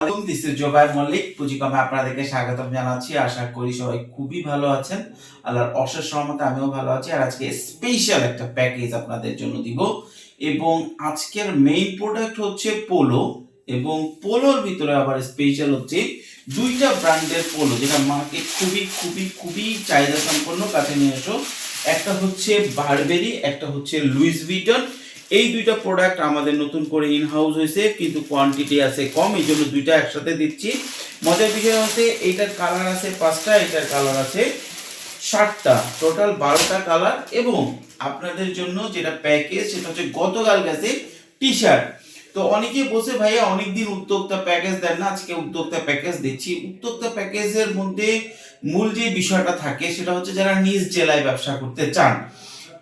আসসালামাইকুম this is Jobai Mallick পুঁজিকমে আপনাদেরকে স্বাগতম জানাচ্ছি। আশা করি সবাই খুবই ভালো আছেন। আল্লাহর অশেষ রহমতে আমিও ভালো আছি। আর আজকে স্পেশাল একটা প্যাকেজ আপনাদের জন্য দিব। এবং আজকের মেইন প্রোডাক্ট হচ্ছে পোলো এবং পোলোর ভিতরে আবার স্পেশাল হচ্ছে দুইটা ব্র্যান্ডের পোলো যেটা মার্কেট খুবই খুবই খুবই চাহিদা সম্পন্ন কাছে নিয়ে এসো। একটা হচ্ছে বারবেরি একটা হচ্ছে লুইস ভিটন এই দুইটা প্রোডাক্ট আমাদের নতুন করে ইন হাউস হয়েছে, কিন্তু কোয়ান্টিটি আছে কম, এই জন্য দুইটা একসাথে দিচ্ছি। মজার বিষয় হচ্ছে এইটার কালার আছে পাঁচটা, এটার কালার আছে ষাটটা টোটাল বারোটা কালার এবং আপনাদের জন্য যেটা প্যাকেজ সেটা হচ্ছে গতকাল গেছে টি শার্ট তো অনেকে বসে ভাইয়া, অনেকদিন উদ্যোক্তা প্যাকেজ দেন না, আজকে উদ্যোক্তা প্যাকেজ দিচ্ছি। উদ্যোক্তা প্যাকেজের মধ্যে মূল যে বিষয়টা থাকে, সেটা হচ্ছে যারা নিজ জেলায় ব্যবসা করতে চান।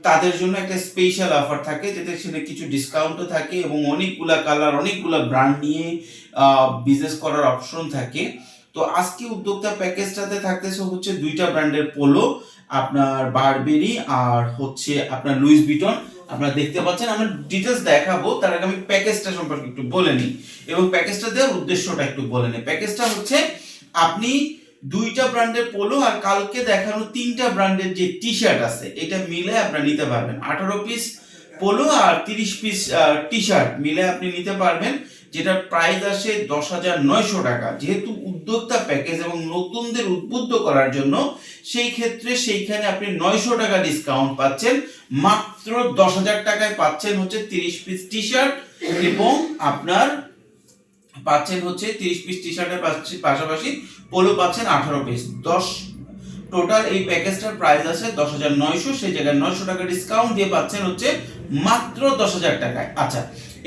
তাদের জন্য একটা স্পেশাল অফার থাকে যেটা সেটা কিছু ডিসকাউন্টও থাকে এবং অনেকগুলা কালার অনেকগুলা ব্র্যান্ড নিয়ে বিজনেস করার অপশন থাকে। তো আজকে উদ্যোক্তা প্যাকেজটাতে থাকতেছে হচ্ছে দুইটা ব্র্যান্ডের পোলো আপনার বারবেরি আর হচ্ছে আপনার লুইস বিটন আপনারা দেখতে পাচ্ছেন, আমরা ডিটেলস দেখাবো, তার আগে আমি প্যাকেজটা সম্পর্কে একটু বলে নিই। এবং প্যাকেজটা দেওয়ার উদ্দেশ্যটা একটু বলে নিই। প্যাকেজটা হচ্ছে আপনি দুইটা ব্র্যান্ডের পোলো আর কালকে দেখানো তিনটা ব্র্যান্ডের যে টি শার্ট আছে, এটা মিলে আপনারা নিতে পারবেন। আঠারো পিস পোলো আর তিরিশ পিস টি শার্ট মিলে আপনি নিতে পারবেন যেটার প্রাইস আসে দশ হাজার নয়শো টাকা। যেহেতু উদ্যোক্তা প্যাকেজ এবং নতুনদের উদ্বুদ্ধ করার জন্য, সেই ক্ষেত্রে সেইখানে আপনি নয়শো টাকা ডিসকাউন্ট পাচ্ছেন। মাত্র দশ হাজার টাকায় পাচ্ছেন হচ্ছে তিরিশ পিস টি শার্ট এবং আপনার পাচ্ছেন হচ্ছে তিরিশ পিস টি শার্টের পাশাপাশি পোলো পাচ্ছেন আঠারো পিস দশ টোটাল এই প্যাকেজটার প্রাইস আছে দশ হাজার নয়শো, সেই জায়গায় নয়শো টাকা ডিসকাউন্ট দিয়ে পাচ্ছেন হচ্ছে মাত্র দশ হাজার টাকায়। আচ্ছা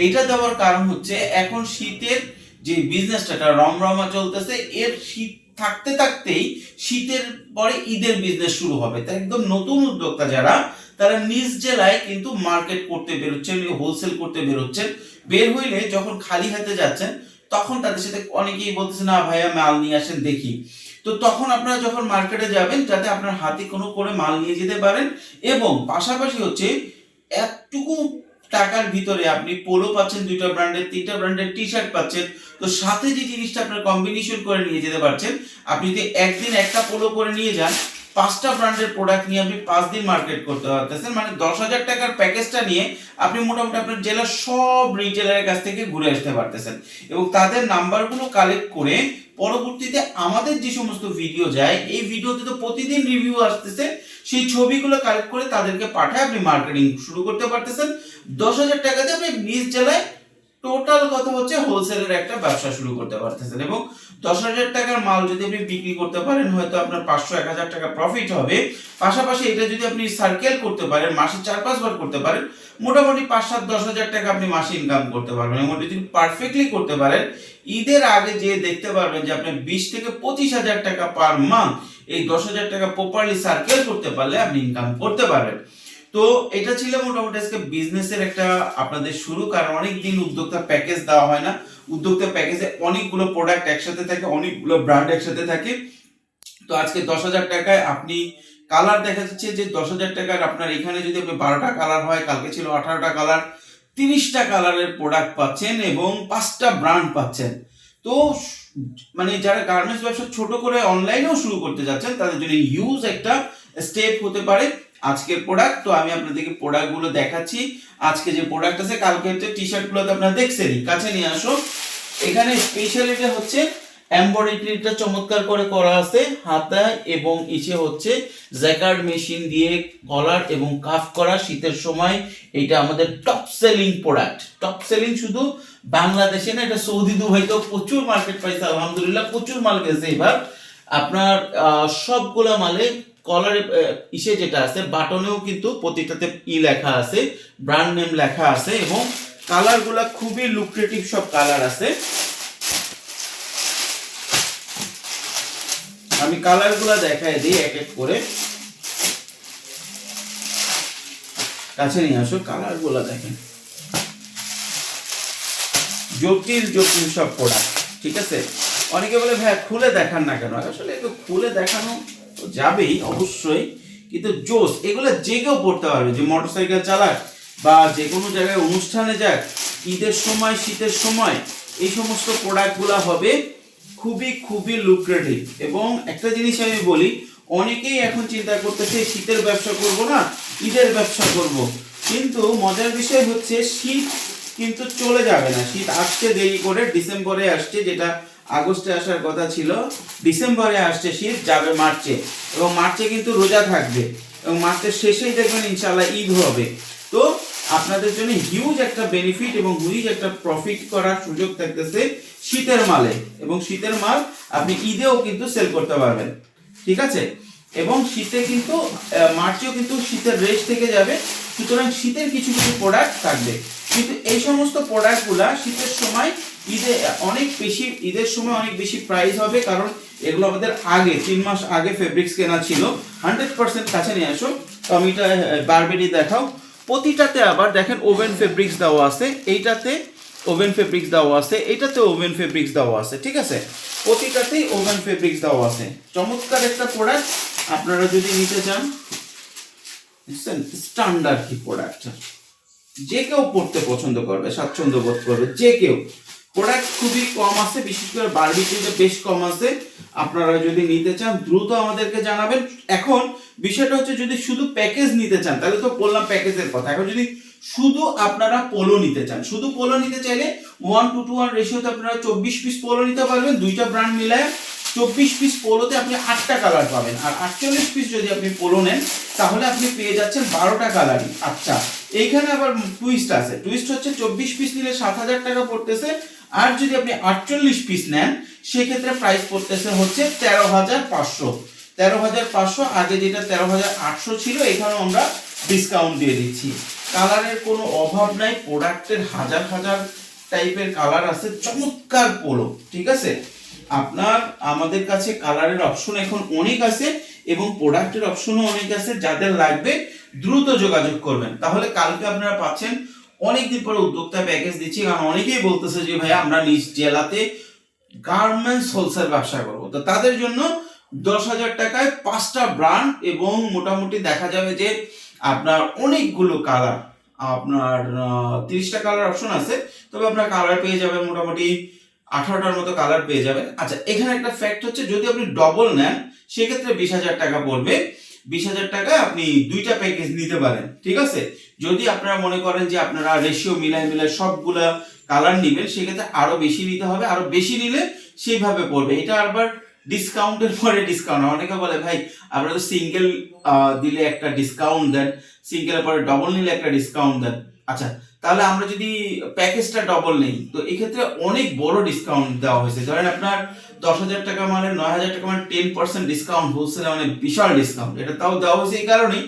এইটা দেওয়ার কারণ হচ্ছে এখন শীতের যে বিজনেসটা রমরমা চলতেছে, এর শীত থাকতে থাকতেই শীতের পরে ঈদের বিজনেস শুরু হবে। তাই একদম নতুন উদ্যোক্তা যারা, তারা নিজ জেলায় কিন্তু মার্কেট করতে বেরোচ্ছেন হোলসেল করতে বেরোচ্ছেন। বের হইলে যখন খালি হাতে যাচ্ছেন তখন তাদের সাথে অনেকেই বলতেছে, না ভাইয়া, মাল নিয়ে আসেন, দেখি। তো তখন আপনারা যখন মার্কেটে যাবেন, যাতে আপনার হাতে কোনো করে মাল নিয়ে যেতে পারেন এবং পাশাপাশি হচ্ছে এতটুকু টাকার ভিতরে আপনি পোলো পাচ্ছেন, দুইটা ব্র্যান্ডের, তিনটা ব্র্যান্ডের টি শার্ট পাচ্ছেন, তো সাথে যে জিনিসটা আপনার কম্বিনেশন করে নিয়ে যেতে পারছেন, আপনি যদি একদিন একটা পোলো করে নিয়ে যান পাঁচটা ব্র্যান্ডের প্রোডাক্ট নিয়ে আপনি পাঁচ দিন মার্কেট করতে পারতেছেন। মানে দশ হাজার টাকার প্যাকেজটা নিয়ে আপনি মোটামুটি আপনার জেলার সব রিটেলারের কাছ থেকে ঘুরে আসতে পারতেছেন। এবং তাদের নাম্বারগুলো কালেক্ট করে পরবর্তীতে আমাদের যে সমস্ত ভিডিও যায়, এই ভিডিওতে তো প্রতিদিন রিভিউ আসতেছে। সেই ছবিগুলো কালেক্ট করে তাদেরকে পাঠায় আপনি মার্কেটিং শুরু করতে পারতেছেন। দশ হাজার টাকাতে আপনি নিজ জেলায় টোটাল কথা হচ্ছে? হোলসেলের একটা ব্যবসা শুরু করতে পারতেছেন এবং দশ হাজার টাকার মাল যদি আপনি বিক্রি করতে পারেন, হয়তো আপনার পাঁচশো, এক হাজার টাকা প্রফিট হবে। পাশাপাশি এটা যদি আপনি সার্কেল করতে পারেন, মাসে চার, পাঁচবার করতে পারেন, মোটামুটি পাঁচ, সাত, দশ হাজার টাকা আপনি মাসে ইনকাম করতে পারবেন এবং যদি পারফেক্টলি করতে পারেন, ঈদের আগে যে দেখতে পারবেন যে আপনি বিশ থেকে পঁচিশ হাজার টাকা পার মান্থ এই দশ হাজার টাকা প্রপারলি সার্কেল করতে পারলে আপনি ইনকাম করতে পারবেন। তো এটা ছিল মোটামুটি আজকে বিজনেসের একটা আপনাদের শুরু, কারণ অনেক দিন উদ্যোক্তা প্যাকেজ দেওয়া হয় না। উদ্যোক্তা প্যাকেজে অনেকগুলো প্রোডাক্ট একসাথে থাকে, অনেকগুলো ব্র্যান্ড একসাথে থাকে। তো আজকে দশ হাজার টাকায় আপনি কালার দেখা যাচ্ছে যে দশ হাজার টাকার আপনার এখানে যদি আপনি বারোটা কালার হয়, কালকে ছিল আঠারোটা কালার তিরিশটা কালারের প্রোডাক্ট পাচ্ছেন এবং পাঁচটা ব্র্যান্ড পাচ্ছেন। তো মানে যারা গার্মেন্টস ব্যবসা ছোট করে অনলাইনেও শুরু করতে যাচ্ছেন, তাদের জন্য ইউজ একটা স্টেপ হতে পারে। আজকের প্রোডাক্ট তো আমি আপনাদেরকে প্রোডাক্টগুলো দেখাচ্ছি। আজকে যে প্রোডাক্ট আছে, কালকে হচ্ছে টি শার্টগুলোতে আপনারা দেখছেনই কাছে নিয়ে আসো এখানে স্পেশালিটি হচ্ছে এমব্রয়ডারিটা চমৎকার করে করা আছে হাতায় এবং ইসে হচ্ছে জ্যাকার্ড মেশিন দিয়ে কলার এবং কাফ করা শীতের সময়। এটা আমাদের top selling product top selling শুধু বাংলাদেশে না, এটা সৌদি দুবাইতেও প্রচুর মার্কেট পাইছে, আলহামদুলিল্লাহ প্রচুর মাল গেছে এবার। আপনার সবগুলা মালে কলার ইসে যেটা আছে, বাটনেও কিন্তু প্রতিটাতে ই লেখা আছে ব্র্যান্ড নেম লেখা আছে, এবং কালারগুলা খুবই লুক্রেটিভ সব কালার আছে। আমি কালারগুলা দেখাই দিই এক এক করে। কাছে নিয়ে আসো কালারগুলা দেখেন। জটিল জটিল সব প্রোডাক্ট ঠিক আছে? অনেকে বলে ভাই খুলে দেখান না কেন? আসলে একটু খুলে দেখানো যাবেই অবশ্যই। কিন্তু জোস এগুলো যে কেউ পড়তে পারবে, যে মোটরসাইকেল চালাক বা যে কোনো জায়গায় অনুষ্ঠানে যাক, ঈদের সময়, শীতের সময়, এই সমস্ত প্রোডাক্টগুলো হবে খুবই খুবই লুক্রেটিভ এবং একটা জিনিস আমি বলি, অনেকেই এখন চিন্তা করতেছে, শীতের ব্যবসা করব না, ঈদের ব্যবসা করব। কিন্তু মজার বিষয় হচ্ছে, শীত কিন্তু চলে যাবে না। শীত আসছে দেরি করে, ডিসেম্বরে আসছে, যেটা আগস্টে আসার কথা ছিল, ডিসেম্বরে আসছে শীত, যাবে মার্চে। এবং মার্চে কিন্তু রোজা থাকবে। এবং মার্চের শেষেই দেখবেন ইনশাল্লাহ ঈদ হবে। তো আপনাদের জন্য হিউজ একটা বেনিফিট এবং হিউজ একটা প্রফিট করার সুযোগ থাকতেছে শীতের মালে। এবং শীতের মাল আপনি ঈদেও কিন্তু সেল করতে পারবেন। ঠিক আছে? এবং শীতে কিন্তু মার্চেও কিন্তু শীতের রেশ থেকে যাবে। সুতরাং শীতের কিছু কিছু প্রোডাক্ট থাকবে। কিন্তু এই সমস্ত প্রোডাক্টগুলা শীতের সময় ঈদে অনেক বেশি, ঈদের সময় অনেক বেশি প্রাইস হবে কারণ এগুলো আমাদের আগে, তিন মাস আগে ফেব্রিক্স কেনা ছিল। হান্ড্রেড পার্সেন্ট কাছে নিয়ে আসো। তো আমি এটা বারবেরি দেখাও। প্রতিটাতে আবার দেখেন ওভেন ফেব্রিক্স দেওয়া আছে, এইটাতে ওভেন ফেব্রিক্স দেওয়া আছে এটাতে ওভেন ফেব্রিক্স দেওয়া আছে, ঠিক আছে? প্রতিটাতেই ওভেন ফেব্রিক্স দেওয়া আছে। চমৎকার একটা প্রোডাক্ট আপনারা যদি নিতে চান স্ট্যান্ডার্ড কি প্রোডাক্ট যে কেউ পড়তে পছন্দ করবে, স্বাচ্ছন্দ্য বোধ করবে, যে কেউ। প্রোডাক্ট খুবই কম আছে, বিশেষ করে বারবিকিউতে বেশ কম আছে। আপনারা যদি নিতে চান, দ্রুত আমাদেরকে জানাবেন। এখন বিষয়টা হচ্ছে যদি শুধু প্যাকেজ নিতে চান, তাহলে তো বললাম প্যাকেজের কথা। এখন যদি শুধু আপনারা পোলো নিতে চান, শুধু পোলো নিতে চাইলে ওয়ান টু টু ওয়ান রেশিওতে আপনারা চব্বিশ পিস পোলো নিতে পারবেন। দুইটা ব্র্যান্ড মিলায় চব্বিশ পিস পোলোতে আপনি আটটা কালার পাবেন। আর আটচল্লিশ পিস যদি আপনি পোলো নেন, তাহলে আপনি পেয়ে যাচ্ছেন বারোটা কালারই আচ্ছা এইখানে আবার টুইস্ট আছে। টুইস্ট হচ্ছে চব্বিশ পিস নিলে সাত হাজার টাকা পড়তেছে। আর যদি আপনি আটচল্লিশ পিস নেন, সেক্ষেত্রে প্রাইস পড়তেছে হচ্ছে তেরো হাজার পাঁচশো। তেরো হাজার পাঁচশো, আগে যেটা তেরো হাজার আটশো ছিল, এখানেও আমরা ডিসকাউন্ট দিয়ে দিচ্ছি। কালারের কোনো অভাব নাই প্রোডাক্টের হাজার হাজার টাইপের কালার আছে, চমৎকার পোলো ঠিক আছে? আপনার, আমাদের কাছে কালারের অপশন এখন অনেক আছে, এবং প্রোডাক্টের অপশনও অনেক আছে, যাদের লাগবে দ্রুত যোগাযোগ করবেন। তাহলে কালকে আপনারা পাচ্ছেন অনেকদিন পরে উদ্যোক্তা প্যাকেজ দিচ্ছি, কারণ অনেকেই বলতেছে যে ভাই আমরা নিজ জেলাতে গার্মেন্টস হোলসেল ব্যবসা করব। তো তাদের জন্য দশ হাজার টাকায় পাঁচটা ব্র্যান্ড এবং মোটামুটি দেখা যাবে যে আপনার অনেকগুলো কালার আপনার তিরিশটা কালার অপশন আছে, তবে আপনার কালার পেয়ে যাবেন মোটামুটি আঠারোটার মতো কালার পেয়ে যাবেন। আচ্ছা এখানে একটা ফ্যাক্ট হচ্ছে, যদি আপনি ডবল নেন, সেক্ষেত্রে বিশ হাজার টাকা পড়বে। বিশ হাজার টাকায় আপনি দুইটা প্যাকেজ নিতে পারেন, ঠিক আছে? যদি আপনারা মনে করেন যে আপনারা রেশিও মিলাই মিলাই সবগুলা কালার নিবেন, সেক্ষেত্রে আরও বেশি নিতে হবে, আরও বেশি নিলে সেইভাবে পড়বে। এটা আবার ডিসকাউন্টের পরে ডিসকাউন্ট অনেকে বলে, ভাই, আপনারা তো সিঙ্গেল দিলে একটা ডিসকাউন্ট দেন সিঙ্গেলের পরে ডবল নিলে একটা ডিসকাউন্ট দেন। আচ্ছা তাহলে আমরা যদি প্যাকেজটা ডবল নেই, তো এক্ষেত্রে অনেক বড় ডিসকাউন্ট দেওয়া হয়েছে। ধরেন আপনার দশ হাজার টাকা মানে নয় হাজার টাকা মানে টেন পার্সেন্ট ডিসকাউন্ট হোলসেলে মানে বিশাল ডিসকাউন্ট এটা তাও দেওয়া হয়েছে এই কারণেই।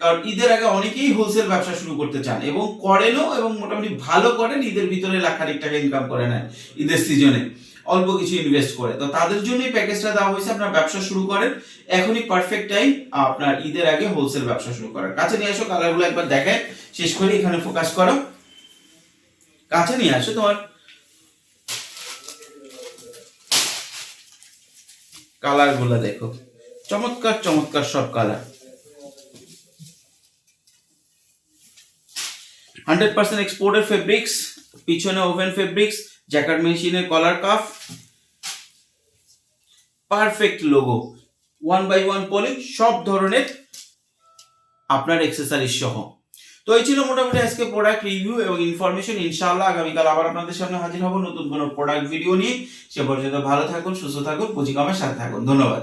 কারণ ঈদের আগে অনেকেই হোলসেল ব্যবসা শুরু করতে চান এবং করেনও এবং মোটামুটি ভালো করেন, ঈদের ভিতরে লাখ খানিক টাকা ইনকাম করে নেন ঈদের সিজনে অল্প কিছু ইনভেস্ট করে। তো তাদের জন্যই প্যাকেজটা দেওয়া হয়েছে, আপনার ব্যবসা শুরু করেন। এখনই পারফেক্ট টাইম আপনার ঈদের আগে হোলসেল ব্যবসা শুরু করার। কাছে নিয়ে আসো কালারগুলো একবার দেখায় শেষ করে এখানে ফোকাস করো। কাছে নিয়ে আসো তোমার। কালারগুলো দেখো। চমৎকার চমৎকার সব কালার হান্ড্রেড পার্সেন্ট এক্সপোর্টের ফেব্রিক্স, পিছনে ওভেন ফেব্রিক্স, জ্যাকেট মেশিনের collar cuff, perfect logo. One by one poly সব ধরনের আপনার এক্সেসারিজ সহ। তো এই ছিল মোটামুটি আজকে প্রোডাক্ট রিভিউ এবং ইনফরমেশন ইনশাআল্লাহ আগামীকাল আবার আপনাদের সামনে হাজির হব নতুন কোনো প্রোডাক্ট ভিডিও নিয়ে। সে পর্যন্ত ভালো থাকুন, সুস্থ থাকুন, পুঁজি কামের সাথে থাকুন। ধন্যবাদ।